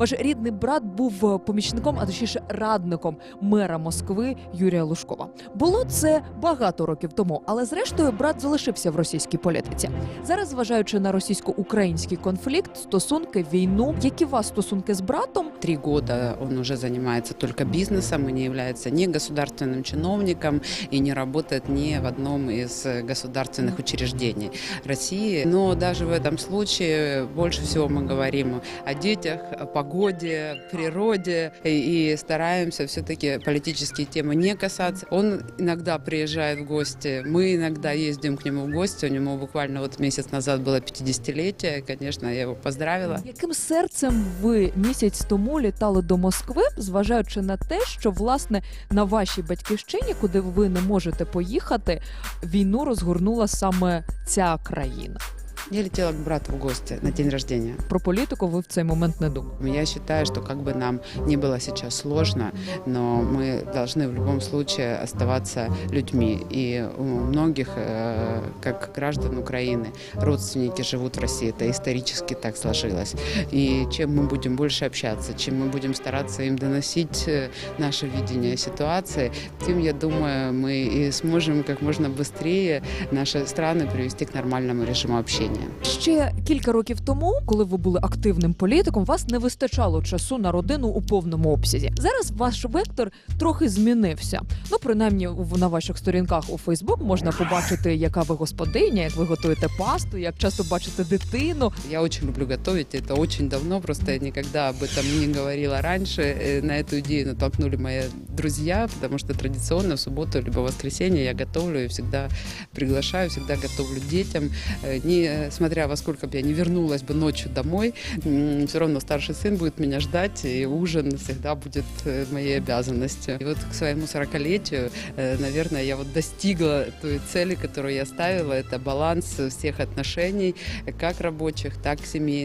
Ваш рідний брат був е, помічником, а точніше радником мера Москви Юрія Лужкова. Було це багато років тому, але зрештою брат залишився в російській політиці. Зараз, зважаючи на російсько-український конфлікт, стосунки, війну, які у вас стосунки з братом, Три года он уже занимается только бизнесом и не является ни государственным чиновником и не работает ни в одном из государственных учреждений России. Но даже в этом случае больше всего мы говорим о детях, о погоде, природе и, и стараемся все-таки политические темы не касаться. Он иногда приезжает в гости, мы иногда ездим к нему в гости. У него буквально вот месяц назад было 50-летие, конечно, я его поздравила. яким серцем ви місяць тому літали до Москви, зважаючи на те, що власне на вашій батьківщині, куди ви не можете поїхати, війну розгорнула саме ця країна. Я летела к брату в гости на день рождения. Про політику ви в цей момент не думали. Я считаю, что как бы нам не было сейчас сложно, но мы должны в любом случае оставаться людьми. И у многих, э, как граждан Украины, родственники живут в России. Это исторически так сложилось. И чем мы будем больше общаться, чем мы будем стараться им доносить э, наше видение ситуации, тем, я думаю, мы и сможем как можно быстрее наши страны привести к нормальному режиму общения. Ще кілька років тому, коли ви були активним політиком, вас не вистачало часу на родину у повному обсязі. Зараз ваш вектор трохи змінився. Ну, принаймні, в- на ваших сторінках у Фейсбук можна побачити, яка ви господиня, як ви готуєте пасту, як часто бачите дитину. Я очень люблю готовить, это очень давно, просто я никогда об этом не говорила раньше. Э, На эту идею натолкнули мои друзья, потому что традиционно в субботу либо воскресенье я готовлю и всегда приглашаю, всегда готовлю детям. Э, Не смотря во сколько бы я не вернулась бы ночью домой, все равно старший сын будет меня ждать, и ужин всегда будет э, моей обязанностью. И вот к своему 40-летию, э, наверное, я вот достигла той цели, которую я ставила, это баланс всех отношений, как рабочих, так семейных.